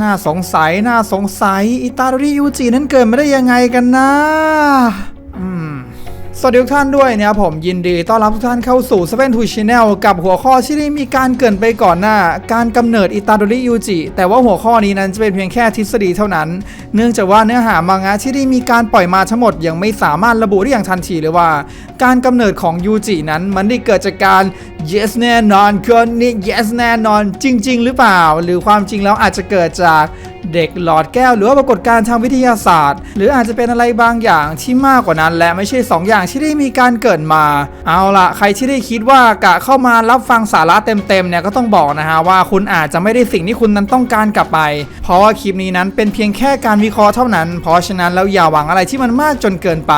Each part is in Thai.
น่าสงสัยน่าสงสัยอิตาลียูจินั้นเกิดมาได้ยังไงกันนะ สวัสดีทุกท่านด้วยนะครับผมยินดีต้อนรับทุกท่านเข้าสู่7 2 Channel กับหัวข้อที่ได้มีการเกินไปก่อนหน้า การกำเนิดอิตาโดริยูจิแต่ว่าหัวข้อนี้นั้นจะเป็นเพียงแค่ทฤษฎีเท่านั้น เนื่องจากว่าเนื้อหามังงะที่ได้มีการปล่อยมาทั้งหมดยังไม่สามารถระบุได้อย่างทันทีเลยว่า การกำเนิดของยูจินั้นมันได้เกิดจากการ yes แน่นอนคนนี้ yes แน่นอนจริง ๆ หรือเปล่า หรือความจริงแล้วอาจจะเกิดจากเด็กหลอดแก้ว หรือว่าปรากฏการณ์ทางวิทยาศาสตร์ หรืออาจจะเป็นอะไรบางอย่างที่มากกว่านั้น และไม่ใช่ 2 อย่างที่ได้มีการเกิดมา เอาละใครที่ได้คิดว่ากะเข้ามารับฟังสาระเต็มๆเนี่ยก็ต้องบอกนะฮะว่าคุณอาจจะไม่ได้สิ่งที่คุณนั้นต้องการกลับไป เพราะว่าคลิปนี้นั้นเป็นเพียงแค่การวิเคราะห์เท่านั้น เพราะฉะนั้นแล้วอย่าหวังอะไรที่มันมากจนเกินไป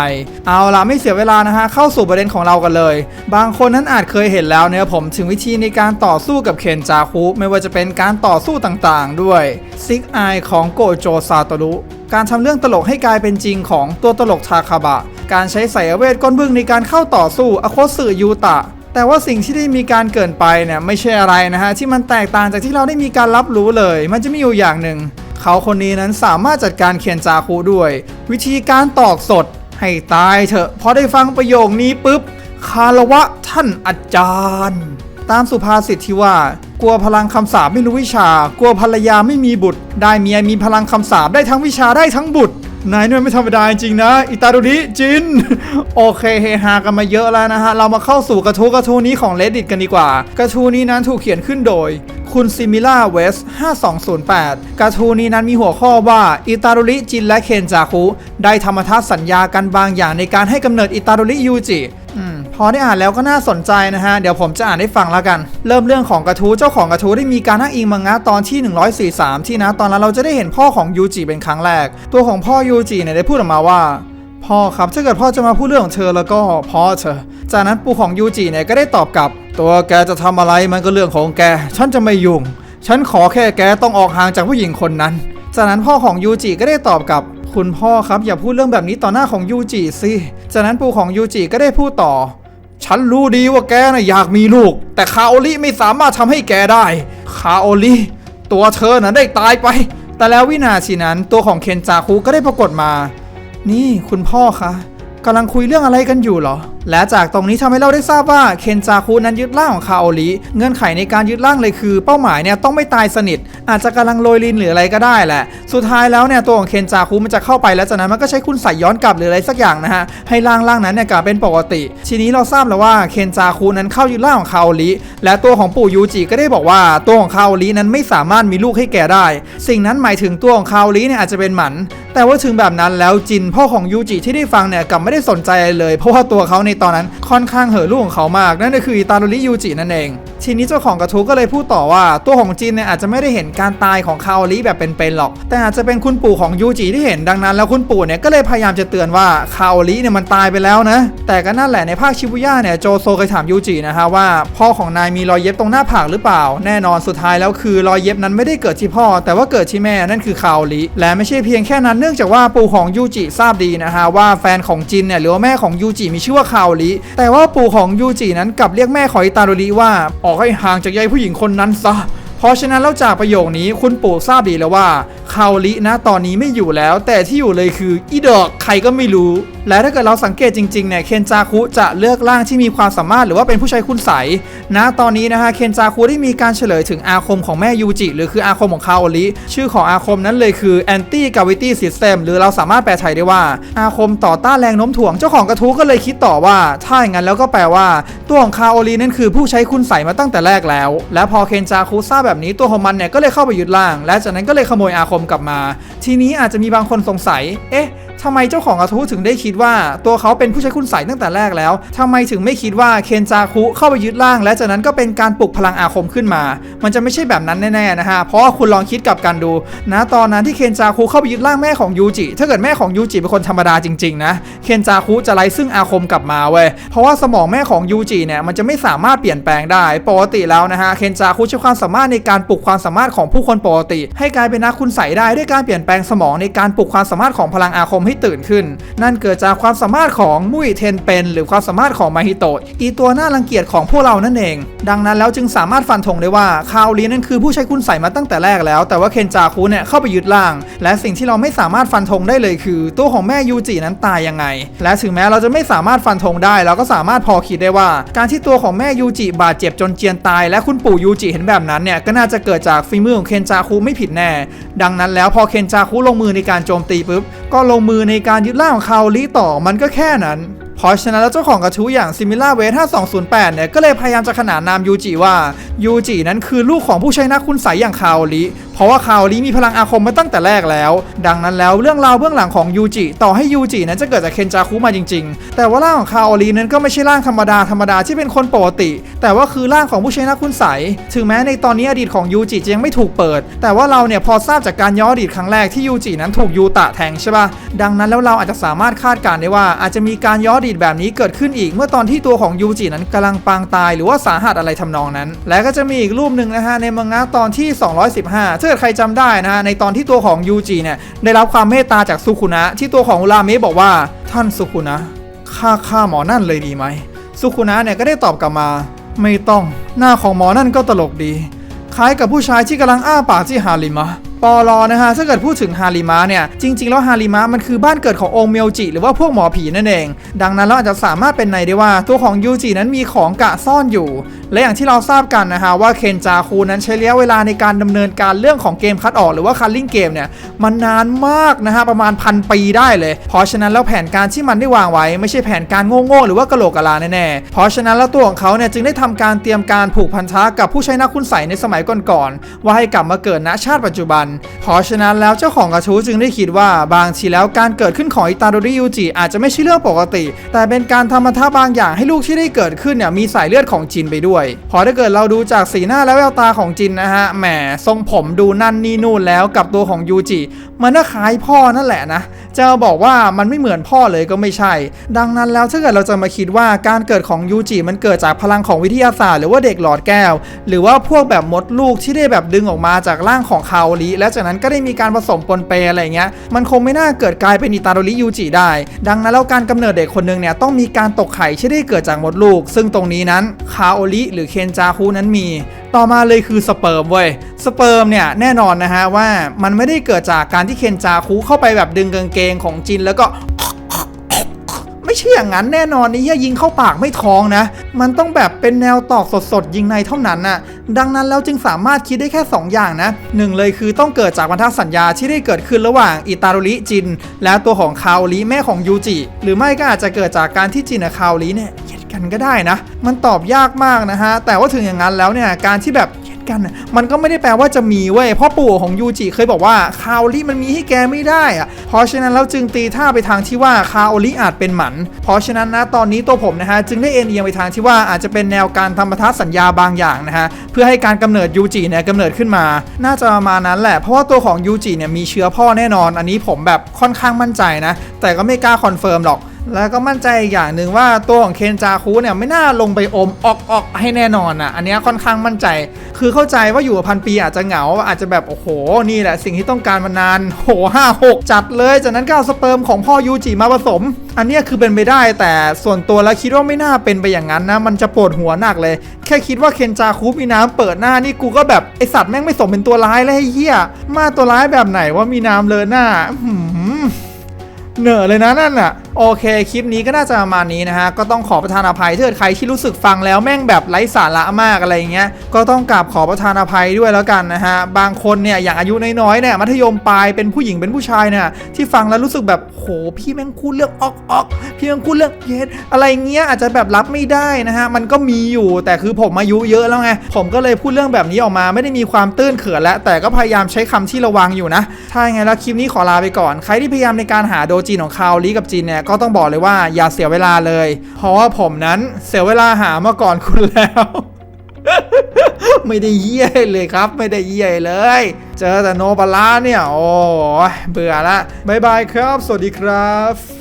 เอาละไม่เสียเวลานะฮะเข้าสู่ประเด็นของเรากันเลย บางคนนั้นอาจเคยเห็นแล้วเนี่ยผมถึงวิธีในการต่อสู้กับเคนจาคุไม่ว่าจะเป็นการต่อสู้ต่างๆ ด้วยซิกไอของโกโจซาโตรุการทำเรื่องตลกให้กลายเป็นจริงของตัวตลกทาคาบะ การใช้สายเวทก้นบึ้งในการเข้าต่อสู้อโคสึยูตะ แต่ว่าสิ่งที่ได้มีการเกินไปเนี่ยไม่ใช่อะไรนะฮะที่มันแตกต่างจากที่เราได้มีการรับรู้เลย มันจะมีอยู่อย่างหนึ่งเขาคนนี้นั้นสามารถจัดการเคียนจาคุด้วย วิธีการตอกสดให้ตายเถอะพอได้ฟังประโยคนี้ปุ๊บคารวะท่านอาจารย์ ตามสุภาษิตที่ว่า กลัวพลังคำสาปไม่รู้วิชา กลัวภรรยาไม่มีบุตร ได้เมียมีพลังคำสาปได้ทั้งวิชาได้ทั้งบุตร นายนี่ไม่ธรรมดาจริงนะอิตาดุริจิน โอเคเฮฮากันมาเยอะแล้วนะฮะ เรามาเข้าสู่กระทู้กระทู้นี้ของ Reddit กันดีกว่า กระทู้นี้นั้นถูกเขียนขึ้นโดย คุณซิมิล่าเวส5208 กระทูนี้นั้นมีหัวข้อว่า อิตาดุริจินและเคนจาคุ ได้ธรรมทัศสัญญากันบางอย่างในการให้กำเนิดอิตาดุริยูจิพอได้อ่านแล้วก็น่าสนใจนะฮะ เดี๋ยวผมจะอ่านให้ฟังแล้วกัน เริ่มเรื่องของกระทู้เจ้าของกระทู้ได้มีการอ้างอิงมังงะตอนที่ 143 ที่นะตอนนั้นเราจะได้เห็นพ่อของยูจิเป็นครั้งแรก ตัวของพ่อยูจิเนี่ยได้พูดออกมาว่า พ่อครับถ้าเกิดพ่อจะมาพูดเรื่องของเธอแล้วก็พ่อเธอ จากนั้นปู่ของยูจิเนี่ยก็ได้ตอบกลับ ตัวแกจะทำอะไรมันก็เรื่องของแก ฉันจะไม่ยุ่ง ฉันขอแค่แกต้องออกห่างจากผู้หญิงคนนั้น จากนั้นพ่อของยูจิก็ได้ตอบกลับ คุณพ่อครับอย่าพูดเรื่องแบบนี้ต่อหน้าของยูจิสิ จากนั้นปู่ของยูจิก็ได้พูดต่อ ฉันรู้ดีว่าแกน่ะอยากมีลูก แต่คาโอลิไม่สามารถทำให้แกได้ คาโอลิตัวเธอน่ะได้ตายไป แต่แล้ววินาทีนั้นตัวของเคนจาคุก็ได้ปรากฏมา นี่คุณพ่อคะกำลังคุยเรื่องอะไรกันอยู่เหรอและจากตรงนี้ทำให้เราได้ทราบว่าเคนจาคุนั้นยึดร่างของคาโอริเงื่อนไขในการยึดร่างเลยคือ เป้าหมายเนี่ยต้องไม่ตายสนิท อาจจะกำลังโรยลินหรืออะไรก็ได้แหละ สุดท้ายแล้วเนี่ยตัวของเคนจาคุมันจะเข้าไปแล้วจากนั้นมันก็ใช้คุณใส่ย้อนกลับหรืออะไรสักอย่างนะฮะให้ร่างร่างนั้นเนี่ยกลับเป็นปกติ ทีนี้เราทราบแล้วว่าเคนจาคุนั้นเข้ายึดร่างของคาโอริและตัวของปู่ยูจิก็ได้บอกว่าตัวของคาโอรินั้นไม่สามารถมีลูกให้แกได้ สิ่งนั้นหมายถึงตัวของคาโอริเนี่ยอาจจะเป็นหมัน แต่ว่าถึงแบบนั้นแล้วจินพ่อของยูจิที่ได้ฟังเนี่ยกลับไม่ได้สนใจเลย เพราะว่าตัวเขาในตอนนั้นค่อนข้างเห่อลูกของเขามาก นั่นก็คืออิตาโดริยูจินั่นเอง ทีนี้เจ้าของกระทู้ก็เลยพูดต่อว่า ตัวของจินเนี่ยอาจจะไม่ได้เห็นการตายของคาโอริแบบเป็นๆหรอก แต่อาจจะเป็นคุณปู่ของยูจิที่เห็นดังนั้น แล้วคุณปู่เนี่ยก็เลยพยายามจะเตือนว่าคาโอริเนี่ยมันตายไปแล้วนะ แต่ก็นั่นแหละในภาคชิบุย่าเนี่ยโจโซเคยถามยูจินะฮะว่า พ่อของนายมีรอยเย็บตรงหน้าผากหรือเปล่า แน่นอนสุดท้ายแล้วคือรอยเย็บนั้นไม่ได้เกิดที่พ่อ แต่ว่าเกิดที่แม่นั่นคือคาโอริและไม่ใช่เพียงแค่นั้นเนื่องจากว่าปู่ของยูจิทราบดีนะฮะว่าแฟนของจินเนี่ยหรือว่าแม่ของยูจิมีชื่อว่าคาโอริแต่ว่าปู่ของยูจินั้นกลับเรียกแม่ของอิตาโดริว่าออกให้ห่างจากยายผู้หญิงคนนั้นซะ เพราะฉะนั้นแล้วจากประโยคนี้คุณปู่ทราบดีแล้วว่าคาโอรินะตอนนี้ไม่อยู่แล้ว แต่ที่อยู่เลยคืออีดอกใครก็ไม่รู้ และถ้าเกิดเราสังเกตจริงๆเนี่ยเคนจาคุจะเลือกร่างที่มีความสามารถหรือว่าเป็นผู้ใช้คุณใสนะตอนนี้นะฮะเคนจาคุได้มีการเฉลยถึงอาคมของแม่ยูจิ หรือคืออาคมของคาโอริชื่อของอาคมนั้นเลยคือ anti gravity system หรือเราสามารถแปลไทยได้ว่า อาคมต่อต้านแรงโน้มถ่วงเจ้าของกระทู้ก็เลยคิดต่อว่า ถ้าอย่างนั้นแล้วก็แปลว่า ตัวของคาโอรินั่นคือผู้ใช้คุณใสมาตั้งแต่แรกแล้ว และพอเคนจาคุทราบแบบนี้ตัวของมันเนี่ยก็เลยเข้าไปยึดร่าง และจากนั้นก็เลยขโมยอาคมกลับมา ทีนี้อาจจะมีบางคนสงสัย เอ๊ะทำไมเจ้าของกระทู้ถึงได้คิดว่า ตัวเขาเป็นผู้ใช้คุณใสยตั้งแต่แรกแล้วทำไมถึงไม่คิดว่าเคนจาคุเข้าไปยึดร่าง และจากนั้นก็เป็นการปลุกพลังอาคมขึ้นมา มันจะไม่ใช่แบบนั้นแน่ๆนะฮะ เพราะว่าคุณลองคิดกลับกันดู นะตอนนั้นที่เคนจาคุเข้าไปยึดร่างแม่ของยูจิ ถ้าเกิดแม่ของยูจิเป็นคนธรรมดาจริงๆนะ เคนจาคุจะไล่ซึ่งอาคมกลับมาเว้ย เพราะว่าสมองแม่ของยูจิเนี่ยมันจะไม่สามารถเปลี่ยนแปลงได้ ปกติแล้วนะฮะ เคนจาคุใช้ความสามารถในการปลุกความสามารถของผู้คนปกติ ให้กลายเป็นนักคุณใสได้ด้วยการเปลี่ยนแปลงสมองในการปลุกความสามารถของพลังอาคมให้ตื่นขึ้น นั่นเกิดจากความสามารถของมุยเทนเป็น หรือความสามารถของมาฮิโตะอีตัวหน่ารังเกียจของพวกเรานั่นเอง ดังนั้นแล้วจึงสามารถฟันธงได้ว่าคาโอลีนั่นคือผู้ใช้คุณใส่มาตั้งแต่แรกแล้ว แต่ว่าเคนจาคุเนี่ยเข้าไปยึดร่าง และสิ่งที่เราไม่สามารถฟันธงได้เลยคือ ตัวของแม่ยูจินั้นตายยังไง และถึงแม้เราจะไม่สามารถฟันธงได้ เราก็สามารถพอคิดได้ว่า การที่ตัวของแม่ยูจิบาดเจ็บจนเจียนตาย และคุณปู่ยูจิเห็นแบบนั้นเนี่ยกน่าจะเกิดจากฝีมือของเคนจาคุไม่ผิดแน่ ดังนั้นแล้วพอเคนจาคุลงมือในการโจมตีปุ๊บ ก็ลงมือในการยึดล่างของคาลิต่อมันก็แค่นั้นเพราะฉะนั้นแล้วเจ้าของกระทู้อย่างซิมิล่าเวท5208 เนี่ย ก็เลยพยายามจะขนานนามยูจิว่า ยูจินั้นคือลูกของผู้ใช้นักคุณใสยอย่างคาโอริ ราะว่าคาโอริมีพลังอาคมมาตั้งแต่แรกแล้ว ดังนั้นแล้วเรื่องราวเบื้องหลังของยูจิต่อให้ยูจินั้นจะเกิดจากเคนจาคุมาจริง ๆ แต่ว่าร่างของคาโอรินั้นก็ไม่ใช่ร่างธรรมดาธรรมดาที่เป็นคนปกติ แต่ว่าคือร่างของผู้ใช้นักคุณใสถึงแม้ในตอนนี้อดีตของยูจิจะยังไม่ถูกเปิด แต่ว่าเราเนี่ยพอทราบจากการย้อนอดีตครั้งแรกที่ยูจินั้นถูกยูตะแทงใช่ปะดังนั้นแล้วเราอาจจะสามารถคาดการณ์ได้ว่า อาจจะมีการย้อนอดีตแบบนี้เกิดขึ้นอีก เมื่อตอนที่ตัวของยูจินั้นกำลังปางตาย หรือว่าสาหัสอะไรทำนองนั้น และก็จะมีอีกรูปหนึ่งนะฮะในมังงะตอนที่ 215เกิดใครจำได้นะฮะในตอนที่ตัวของยูจิเนี่ยได้รับความเมตตาจากสุคุนะ ที่ตัวของอุราเมะบอกว่าท่านสุคุนะฆ่าฆ่าหมอนั่นเลยดีไหมสุคุนะเนี่ยก็ได้ตอบกลับมา ไม่ต้องหน้าของหมอนั่นก็ตลกดี คล้ายกับผู้ชายที่กำลังอ้าปากที่ฮาริมะ ปอลอนะฮะถ้าเกิดพูดถึงฮาริมะเนี่ยจริง ๆ แล้วฮาริมะมันคือบ้านเกิดขององค์เมียวจิ หรือว่าพวกหมอผีนั่นเอง ดังนั้นเราอาจจะสามารถเป็นในได้ว่าตัวของยูจินั้นมีของกะซ่อนอยู่ และอย่างที่เราทราบกันนะฮะว่าเคนจาคูนั้นใช้ระยะเวลาในการดำเนินการเรื่องของเกมคัดออกหรือว่าคัลลิ่งเกมเนี่ยมันนานมากนะฮะประมาณพันปีได้เลย เพราะฉะนั้นแล้วแผนการที่มันได้วางไว้ ไม่ใช่แผนการโง่ๆหรือว่ากะโหลกกะลาแน่ๆเพราะฉะนั้นแล้วตัวของเขาเนี่ยจึงได้ทำการเตรียมการผูกพันธะกับผู้ใช้นักคุณใสในสมัยก่อนๆว่าให้กลับมาเกิดณชาติปัจจุบันเพราะฉะนั้นแล้วเจ้าของกระทู้จึงได้คิดว่าบางทีแล้วการเกิดขึ้นของอิตาโดริยูจิอาจจะไม่ใช่เรื่องปกติ แต่เป็นการทำพันธาบางอย่างให้ลูกที่ได้เกิดขึ้นเนี่ยมีสายเลือดของจินไปด้วย พอถ้าเกิดเราดูจากสีหน้าและแววตาของจินนะฮะแหมทรงผมดูนั่นนี่นู่นแล้วกับตัวของยูจิมันก็คล้ายพ่อนั่นแหละนะจะบอกว่ามันไม่เหมือนพ่อเลยก็ไม่ใช่ ดังนั้นแล้วถ้าเกิดเราจะมาคิดว่าการเกิดของยูจิมันเกิดจากพลังของวิทยาศาสตร์หรือว่าเด็กหลอดแก้ว หรือว่าพวกแบบมดลูกที่ได้แบบดึงออกมาจากร่างของคาโอริและจากนั้นก็ได้มีการผสมปนเปอะไรเงี้ยมันคงไม่น่าเกิดกลายเป็นอิตาโดริยูจิได้ ดังนั้นแล้วการกำเนิดเด็กคนหนึ่งเนี่ยต้องมีการตกไข่ที่ได้เกิดจากมดลูก ซึ่งตรงนี้นั้นคาโอริหรือเคนจาคุนั้นมี ต่อมาเลยคือสเปิร์มเว้ยสเปิร์มเนี่ยแน่นอนนะฮะว่ามันไม่ได้เกิดจากการที่เคนจาคุเข้าไปแบบดึงกางเกงของจินแล้วก็ไม่ใช่อย่างนั้นแน่นอนนี่ยยิงเข้าปากไม่ท้องนะ มันต้องแบบเป็นแนวตอกสดๆ ยิงในเท่านั้นน่ะ ดังนั้นแล้วจึงสามารถคิดได้แค่ 2 อย่างนะหนึ่งเลยคือต้องเกิดจากพันธสัญญาที่ได้เกิดขึ้นระหว่างอิตาโรริจิน และตัวของคาโอริแม่ของยูจิ หรือไม่ก็อาจจะเกิดจากการที่จินกับคาโอริเนี่ย กันก็ได้นะ มันตอบยากมากนะฮะ แต่ว่าถึงอย่างนั้นแล้วเนี่ย การที่แบบเกันมันก็ไม่ได้แปลว่าจะมีเว้ยพราะปู่ของยูจิเคยบอกว่าคาโอริมันมีให้แกไม่ได้อะเพราะฉะนั้นแล้วจึงตีท่าไปทางที่ว่าคาโอริอาจเป็นหมัน เพราะฉะนั้นนะตอนนี้ตัวผมนะฮะจึงได้เอ็นเอียงไปทางที่ว่าอาจจะเป็นแนวการทำพันธสัญญาบางอย่างนะฮะเพื่อให้การกำเนิดยูจิเนี่ยกำเนิดขึ้นมา น่าจะประมาณนั้นแหละเพราะว่าตัวของยูจิเนี่ยมีเชื้อพ่อแน่นอน อันนี้ผมแบบค่อนข้างมั่นใจนะ แต่ก็ไม่กล้าคอนเฟิร์มหรอก แล้วก็มั่นใจอีกอย่างหนึ่งว่าตัวของเคนจาคุเนี่ยไม่น่าลงไปอมออกออกให้แน่นอนอะ อันนี้ค่อนข้างมั่นใจ คือเข้าใจว่าอยู่พันปีอาจจะเหงา อาจจะแบบโอ้โห นี่แหละสิ่งที่ต้องการมานาน โหห้าหกจัดเลย จากนั้นก็เอาสเปิร์มของพ่อยูจิมาผสม อันนี้คือเป็นไปได้ แต่ส่วนตัวแล้วคิดว่าไม่น่าเป็นไปอย่างนั้นนะ มันจะปวดหัวหนักเลย แค่คิดว่าเคนจาคุมีน้ำเปิดหน้านี่กูก็แบบไอสัตว์แม่งไม่สมเป็นตัวร้ายเลยเหี้ยมาตัวร้ายแบบไหนว่ามีน้ำเลอหน้า เหนื่อเลยนะนั่นน่ะโอเค คลิปนี้ก็น่าจะประมาณนี้นะฮะ ก็ต้องขอประทานอภัยถ้าเกิดใครที่รู้สึกฟังแล้วแม่งแบบไร้สาระมากอะไรเงี้ย ก็ต้องกราบขอประทานอภัยด้วยแล้วกันนะฮะ บางคนเนี่ยอย่างอายุน้อยๆเนี่ยมัธยมปลายเป็นผู้หญิงเป็นผู้ชายเนี่ยที่ฟังแล้วรู้สึกแบบโหพี่แม่งพูดเรื่องออกออกพี่แม่งพูดเรื่องเย็ดอะไรเงี้ยอาจจะแบบรับไม่ได้นะฮะ มันก็มีอยู่แต่คือผมอายุเยอะแล้วไงผมก็เลยพูดเรื่องแบบนี้ออกมาไม่ได้มีความตื้นเขินแล้ว แต่ก็พยายามใช้คำที่ระวังอยู่นะถ้าไงแล้วคลิปนี้ขอลาไปก่อน ใครที่พยายามในการหาโดจินของคาโอริกับจินเนี่ยก็ต้องบอกเลยว่าอย่าเสียเวลาเลย เพราะว่าผมนั้นเสียเวลาหามาก่อนคุณแล้วไม่ได้เยี่ยเลยครับ ไม่ได้เยี่ยเลย เจอแต่โนบาลาเนี่ย โอ้ยเบื่อละบายบายครับ สวัสดีครับ